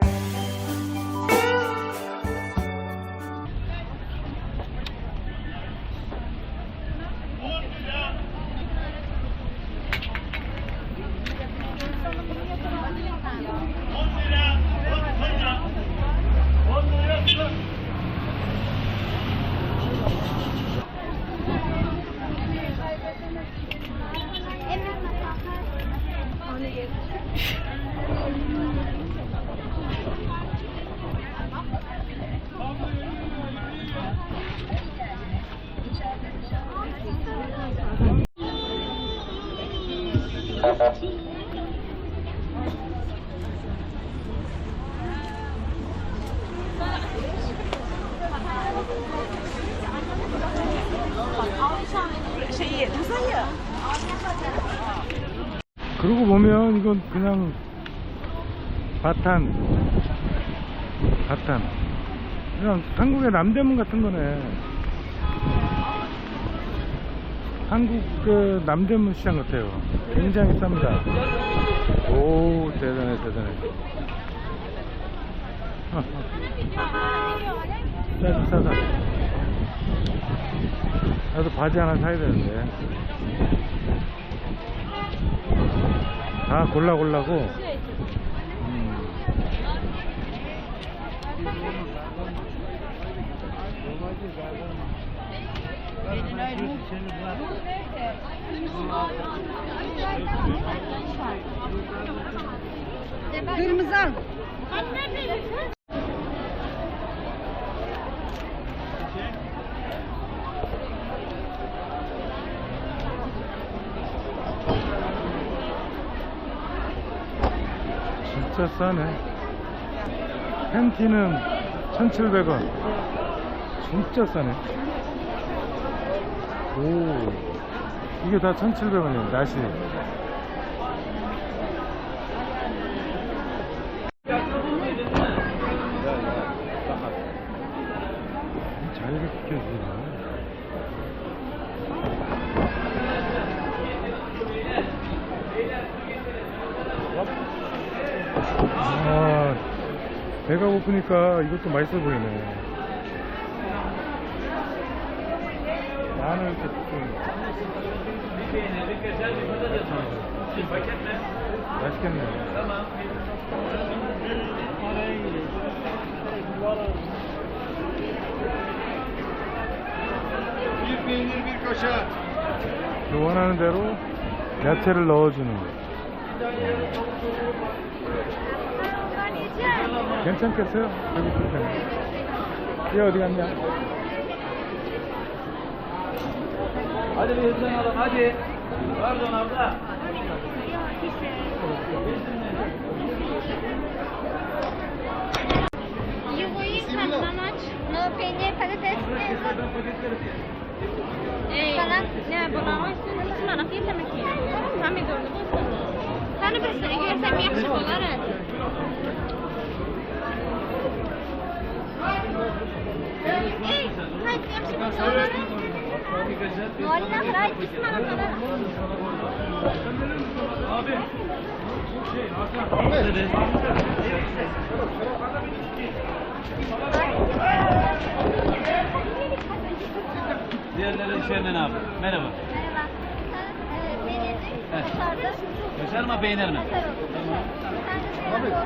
Thank you. 그러고 보면 이건 그냥 바탄 바탄. 그냥 한국의 남대문 같은 거네. 한국 그 남대문 시장 같아요? 굉장히 쌉니다. 오 대단해 대단해. 싸다 싸다 나도 바지 하나 사야 되는데 다 골라 골라고 음. Kırmızı al. 진짜 싸네. 팬티는 1700원. 진짜 싸네. 오. 이게 다 1700원이에요 나시. 자기가 시켜주네 아, 배가 고프니까 이것도 맛있어 보이네. 마늘 이렇게 좀. 맛있겠네. Bir peynir. 그 원하는 대로 야채를 넣어주는 거. 괜찮겠어요? 배고플 때는. 얘 어디 갔냐? Hadi bir hızlanalım hadi. Pardon abla. Yugoyu katlamak, no peynir, patates, ıspanak. Ne bunamış? Hiç merak etme ki. Hem gördüm olsun. Onu ben görsem yaxşı olar. Ey, hayır, yaxşı olar. Vallahi hayır, bizim anamlar. Abi. Şey, Diğerleri Şermen abi. Merhaba. Merhaba. Kaşarda. Kaşar mı peynir mi? Kaşar olur. Sen de peynir olur.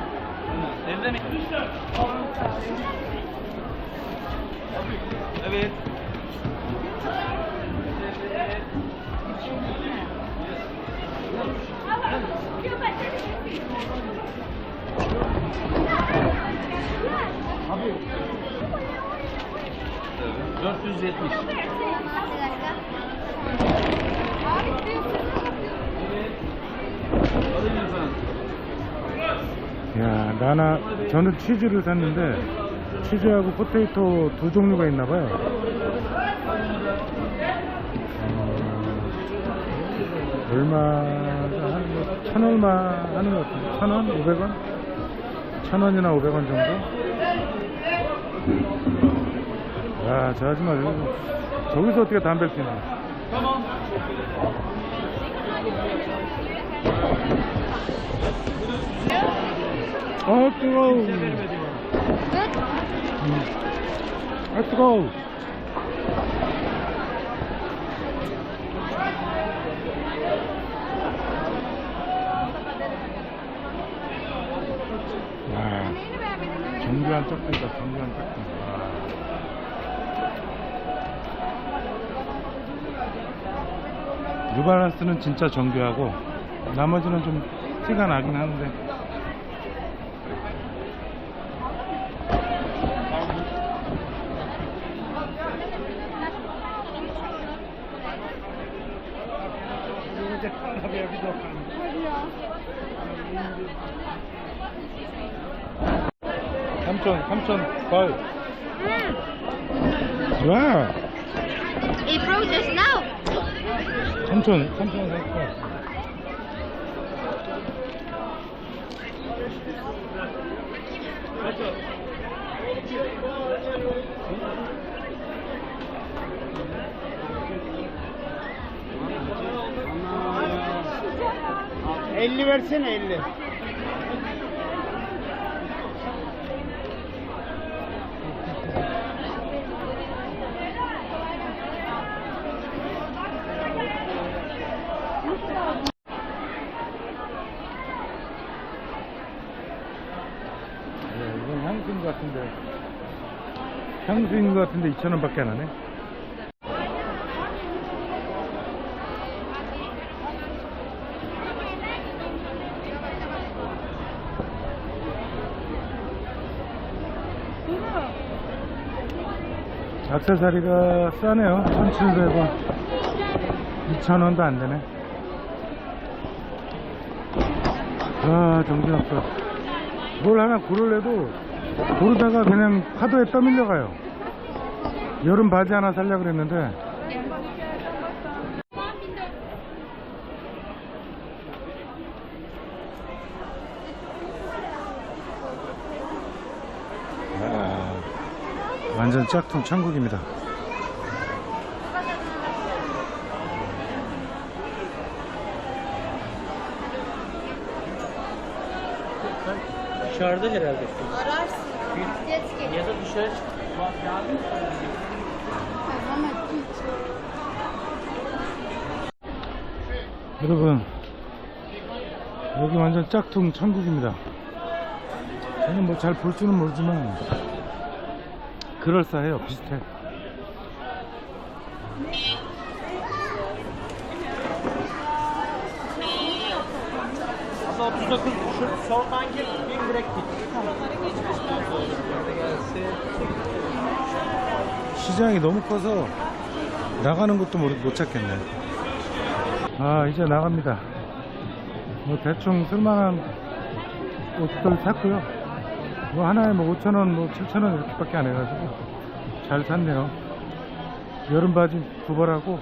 Evde mi? Evet. Abi. 470. Bir dakika. Abi 야, 나나, 저는 치즈를 샀는데, 치즈하고 포테이토 두 종류가 있나봐요. 어, 얼마가 한, 뭐, 천 얼마 하는 것 같은데, 천 원? 오백 원? 천 원이나 오백 원 정도? 야, 저 아줌마, 저기서 어떻게 담배를 피냐. 어, 뜨거워. 아, 뜨거워. 와, 정교한 짝꿍이다, 정교한. 와. 뉴발란스는 진짜 정교하고, 나머지는 좀 티가 나긴 하는데, 삼촌, 삼촌, 걸. 와, It broke just now. 삼촌, 삼촌 살거 Elli versene elli. 향수인 것 같은데 2,000원 밖에 안 하네. 액세서리가 싸네요. 1,700원. 2,000원도 안 되네. 아, 정신없어. 뭘 하나 고르래도 고르다가 그냥 파도에 떠밀려 가요. 여름 바지 하나 살려고 그랬는데 아, 완전 짝퉁 천국입니다 Dışarıda herhalde. Ararsın. Ya da dışarı çıkmak lazım. 여러분 여기 완전 짝퉁 천국입니다 저는 뭐 잘 볼 줄은 모르지만 그럴싸해요 비슷해 Asa 39 şu soldan gir. Bin direkt git. 시장이 너무 커서 나가는 것도 못 찾겠네 아 이제 나갑니다. 뭐 대충 쓸만한 옷들 샀고요. 뭐 하나에 뭐 5천원 뭐 7천원 이렇게밖에 안 해가지고 잘 샀네요. 여름 바지 두 벌하고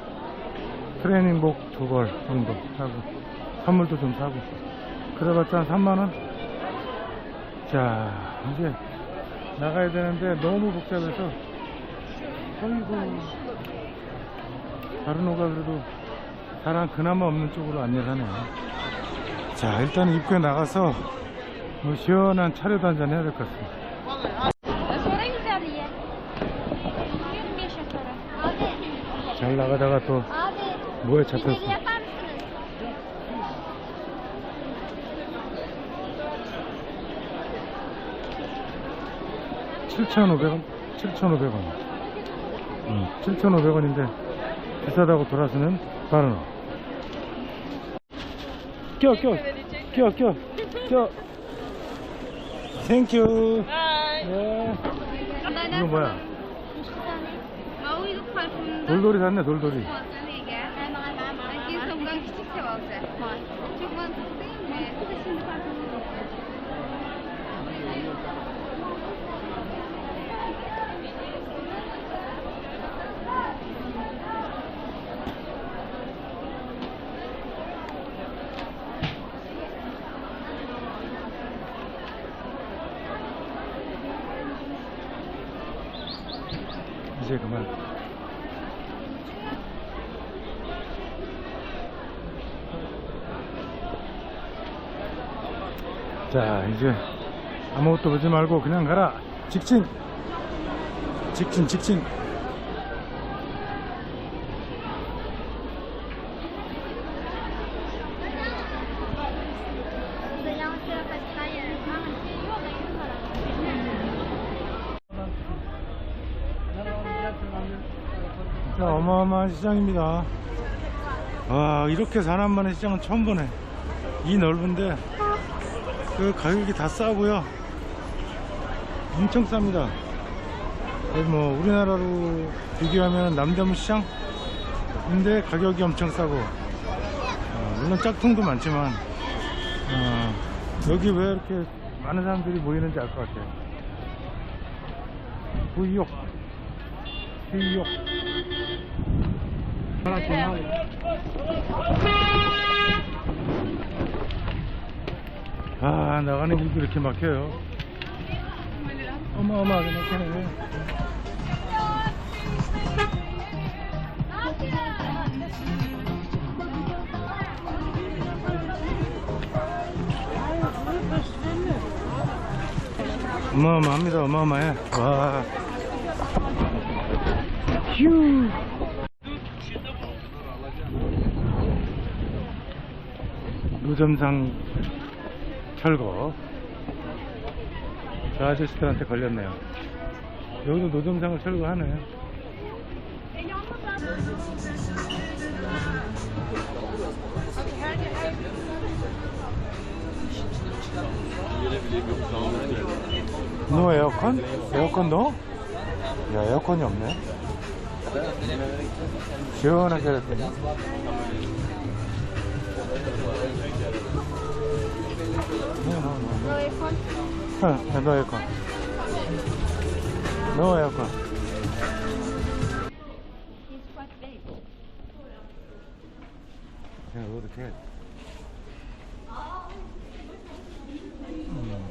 트레이닝복 두 벌 정도 사고 선물도 좀 사고. 그래봤자 한 3만원? 자 이제 나가야 되는데 너무 복잡해서 어이구 다른 호가 그래도 사람 그나마 없는 쪽으로 안내를 하네요 자 일단 입구에 나가서 뭐 시원한 차려도 한잔 해야 될 것 같습니다 Sonra güzel ye. 25 şekeri. Abi. 잘 나가다가 또. 뭐에 잡혔어? 칠천오백 원 7,500원 음, 7,500원인데 비싸다고 돌아서는 바로 껴, 껴, 껴, 껴, 껴. 땡큐. 네. 이거 뭐야? 돌돌이 샀네, 돌돌이. 이제 그만. 자, 이제 아무것도 보지 말고 그냥 가라. 직진. 직진, 직진. 진짜 어마어마한 시장입니다. 와, 이렇게 사람 많은 시장은 처음 보네. 이 넓은데, 그 가격이 다 싸고요. 엄청 쌉니다. 거의 뭐, 우리나라로 비교하면 남대문 시장인데 가격이 엄청 싸고, 어, 물론 짝퉁도 많지만, 어, 여기 왜 이렇게 많은 사람들이 모이는지 알 것 같아요. 구이옥. 구이옥. 아 나가는 길도 이렇게 막혀요. 어마어마하게 막히네. 어마어마합니다. 어마어마해. 와. 휴 노점상 철거. 저 아저씨들한테 걸렸네요. 여기도 노점상을 철거하네. 노 에어컨? 에어컨 넣어? 야 에어컨이 없네. 시원하게 해놨더니 에어컨 노 에어컨 It's quite big. 그냥 이렇게 음.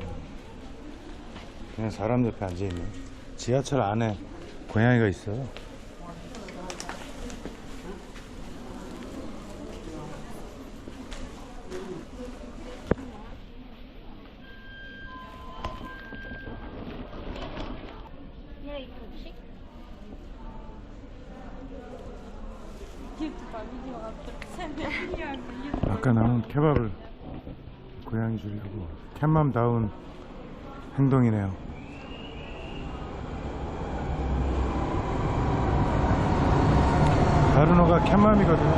그냥 사람 옆에 앉아있네. 지하철 안에 고양이가 있어. Here is Fuxi. 아까 나온 케밥을 고양이 주려고 캣맘다운 행동이네요. 바르노가 캣맘이거든요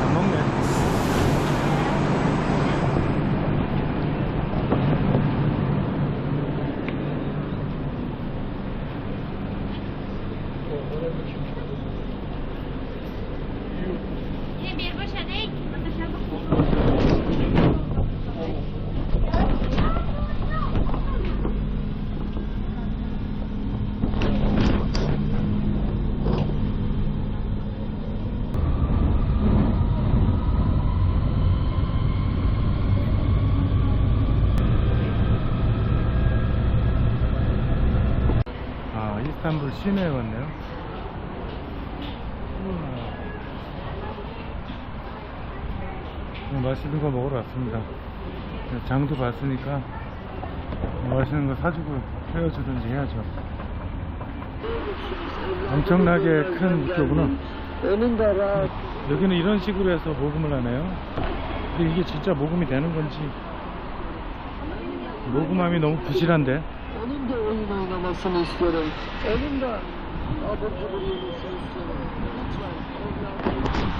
안 먹네 Yine bir başa değil. Bakın 아, 이스탄불 시내에 왔네요. 우와. 맛있는 거 먹으러 왔습니다. 장도 봤으니까 맛있는 거 사주고 헤어지든지 해야죠. 엄청나게 큰 육교구나. 여기는 이런 식으로 해서 모금을 하네요. 근데 이게 진짜 모금이 되는 건지 모금함이 너무 부실한데.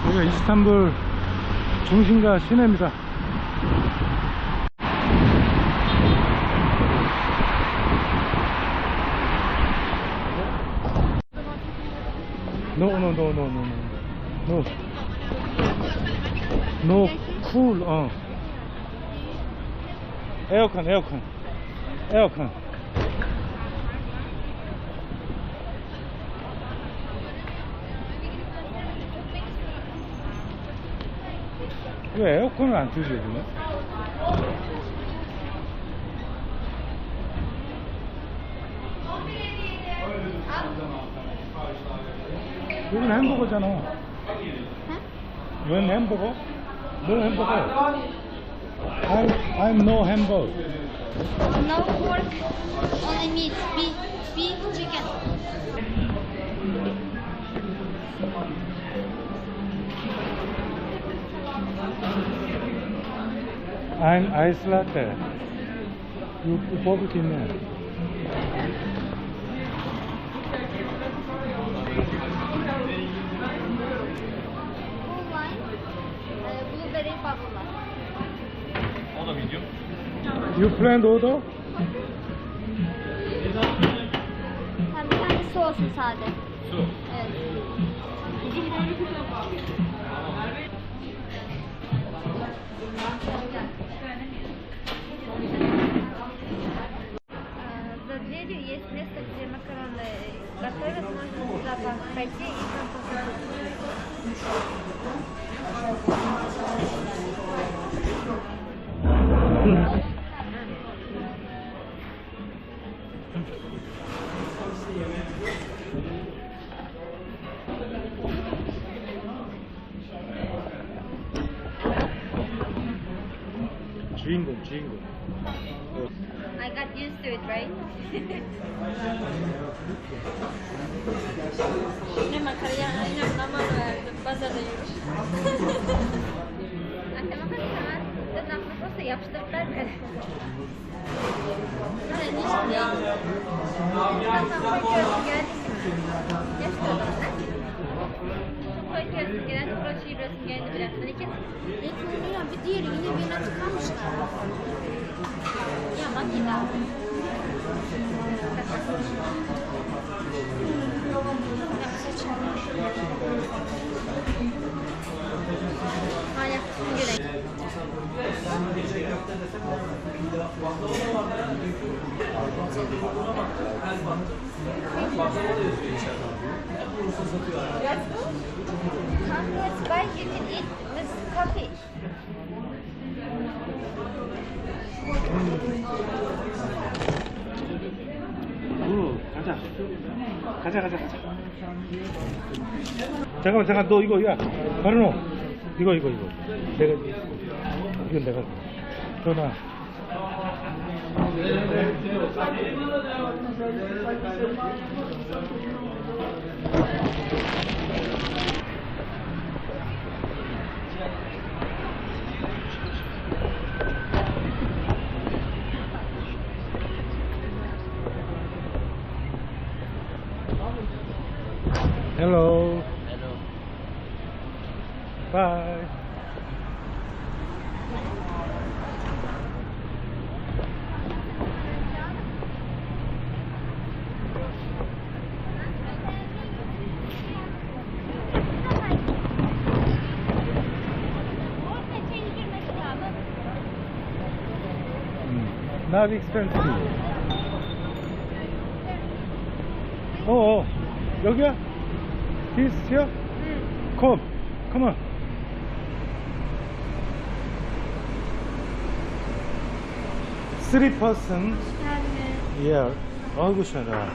여기가 이스탄불 중심가 시내입니다. No, no, no, no, no, no. No. No, cool, 어. 에어컨, 에어컨. 에어컨. 왜 에어컨을 안 틀지, 요즘에? 이건 햄버거잖아. 웬 햄버거? 너 햄버거? I'm, I'm no hamburger. No pork, only meat, beef, beef, chicken. Ein Eis Latte. Yurtlu Bobby dinle. You friend order? Ha, bir tane su olsun sade. Su. Evet. Bizim böyle bir şey var. Thank you. Jingle jingle. I got used to it, right? Nema karıya aynen ama pazarda yemiş. Anneme karışamaz. Tırnaklı posta yapıştırdılar beni. Ben hiç değil. Tırnaklı gördüm, burayı kestim gelen burayı çevirsin geldi biraz. Hani kestim. Yetmiyor ya bir diğeri yine birine tıkanmışlar. Ya bak yine. Hala göreyim. Baklava da var. Baklava da yazıyor içeride. Hep Rus'a satıyor. Let's buy. You can eat with coffee. 오, 가자. 가자, 가자, 가자. 잠깐만, 잠깐, 너 이거, 야, 바르노. 이거, 이거, 이거. 내가, 이건 내가. 전화. Hello. Hello. Bye. Orta içeri girmesi lazım. 음, not expensive. 어, 어, 여기야? This here? Come, come on. Three person. Yeah. 아이고 시원하다.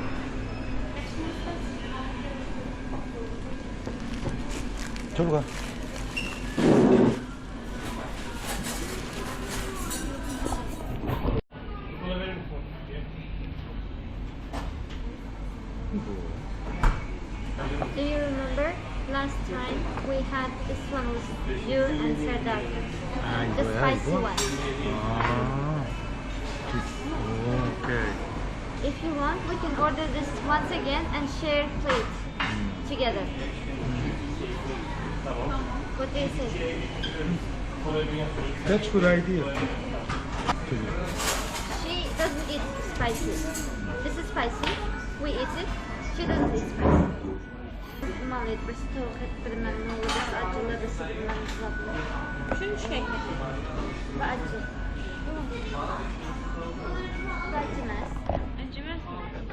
저로 가. Once again and share plate together. What do you say? That's good idea. She doesn't eat spicy. This is spicy. We eat it. She doesn't eat spicy. Maliyet burası tavuk et bilmem ne olur. Burası acılı, burası bilmem ne. Şunu şekli. Bu acı. Bu acımaz. Acımaz.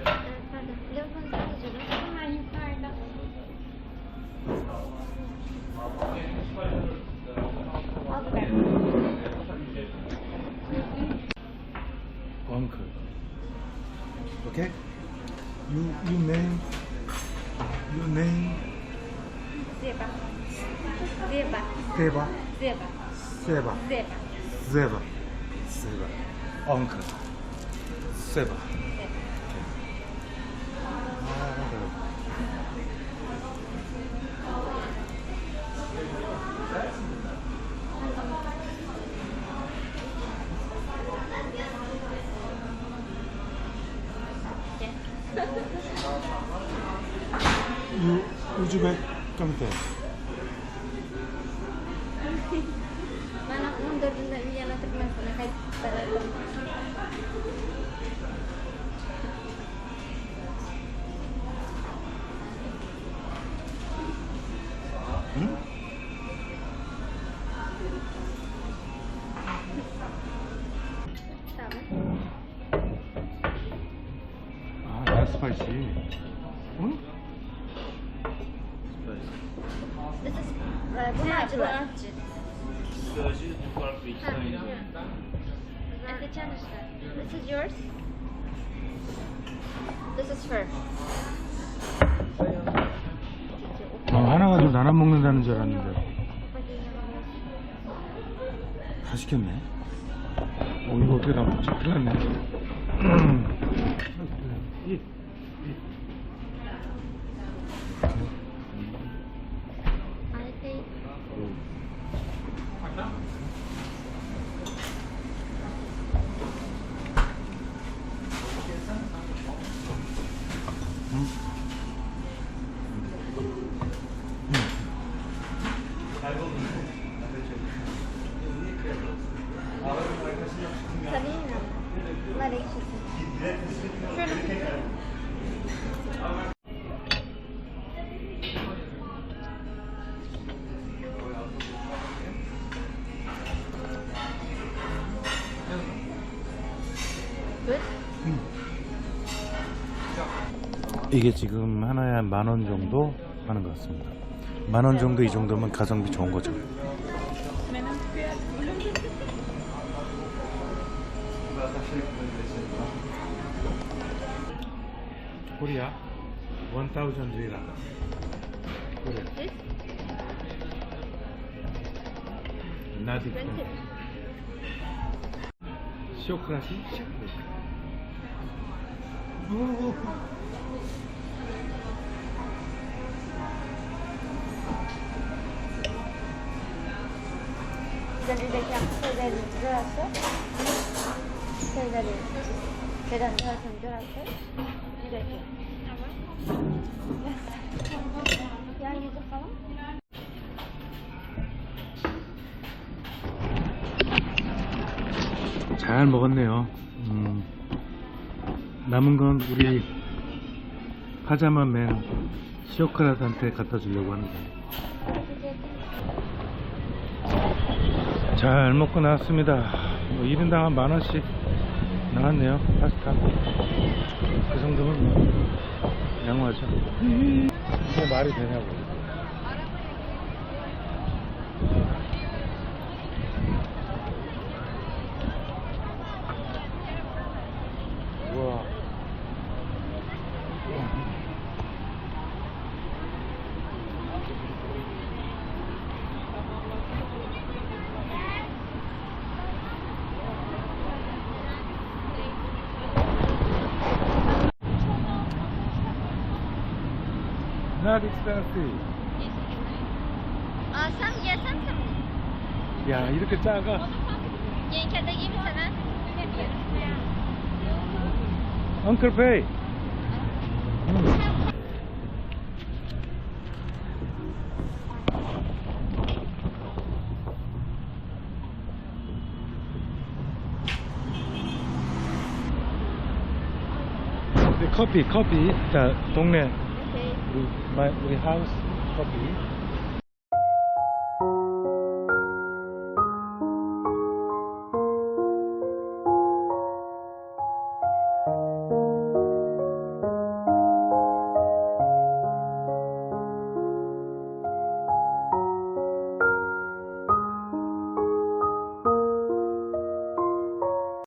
Evet, pardon. Lavabonun acılı. Hemen yukarıda. Al biber. Uncle. Okay? You you name you name Zeba. Zeba. 세바 Zeba. 세바 Zeba. 세바 세바 엉클 세바 우, 깜테 Mana mundur dulu yang nanti kait pada 응? 아, 라스파이시 응? This is uh, bu acılar. Psikoloji farklı iki tane. And the çalıştı. This is yours. This is her. 어, 하나 가지고 나눠 먹는다는 줄 알았는데 다 시켰네 어 이거 어떻게 다 먹지? 큰일 났네 이게 지금 하나에 한만원 정도 하는 것 같습니다 만 원 정도 이 정도면 가성비 좋은 거죠. 코리아 1000 리라. This 나디 20. 쇼크라시 기다리 게 şeyleri burası. Şeyleri. Şeyden zaten burası. Direkt. Yan yüzü falan. 잘 먹었네요. 음, 남은 건 우리 파자마맨 시오크라스한테 갖다 주려고 합니다. 잘 먹고 나왔습니다. 뭐 1인당 한 만 원씩 나왔네요. 파스타. 그 정도면 뭐 양호하죠. 이게 말이 되냐고. 우와. Expensive. Aa sen yersen sen. 야, 이렇게 작아. Yenkede gibi sana. Uncle Pay. 커피, 커피. 자, 동네 Okay. 우리, 마, 우리 하우스 커피.